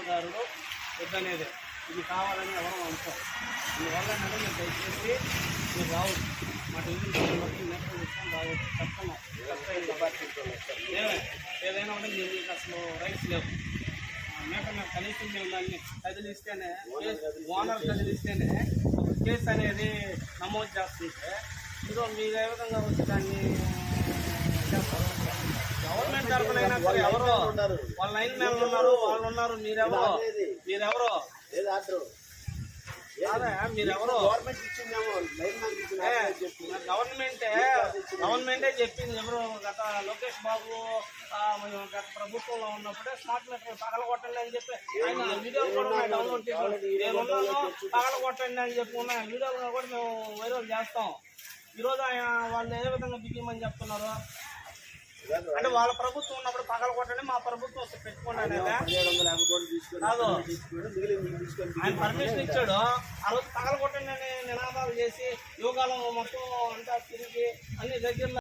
వినియోగదారుడు వద్దనేది ఇది కావాలని ఎవరు అంశం అందువల్ల నేను దయచేసి మీరు రావచ్చు. మా డివిజన్ బట్టి నేతలు తీసుకొని రావచ్చు చెప్తున్నాం ఏదైనా ఉంటే మీరు మీకు అసలు రైట్స్ లేవు. ఆ, మేక మేము కనీసం మేము దాన్ని కదిలిస్తేనే ఓనర్ కదిలిస్తేనే ఒక కేసు అనేది నమోదు చేస్తుంటే ఇదో మీరు ఏ విధంగా వచ్చి దాన్ని చేస్తారు? గవర్నమెంట్ సరే ఎవరు వాళ్ళ లైన్ మ్యాన్లు ఉన్నారు వాళ్ళు ఉన్నారు మీరెవరు? మీరెవరు? ఏది ఆర్డర్? కాదా మీరెవరు? గవర్నమెంట్ చెప్పింది ఎవరు? గత లోకేష్ బాబు గత ప్రభుత్వంలో ఉన్నప్పుడే స్మార్ట్ మీటర్ పగల కొట్టండి అని చెప్పి ఆయన వీడియోలు కూడా ఉన్నాయి డౌన్లోడ్ చేసి నేనున్నాను పగల కొట్టండి అని చెప్పి ఉన్నాయి. వీడియోలు కూడా మేము వైరల్ చేస్తాం. ఈరోజు ఆయన వాళ్ళు ఏ విధంగా బిగిమని చెప్తున్నారు అంటే వాళ్ళ ప్రభుత్వం ఉన్నప్పుడు పగల కొట్టండి మా ప్రభుత్వం వస్తే పెట్టుకోండి ఆయన పర్మిషన్ ఇచ్చాడు. ఆ రోజు పగల కొట్టండి అని నినాదాలు చేసి యువకాలం మొత్తం అంతా తిరిగి అన్ని దగ్గరలో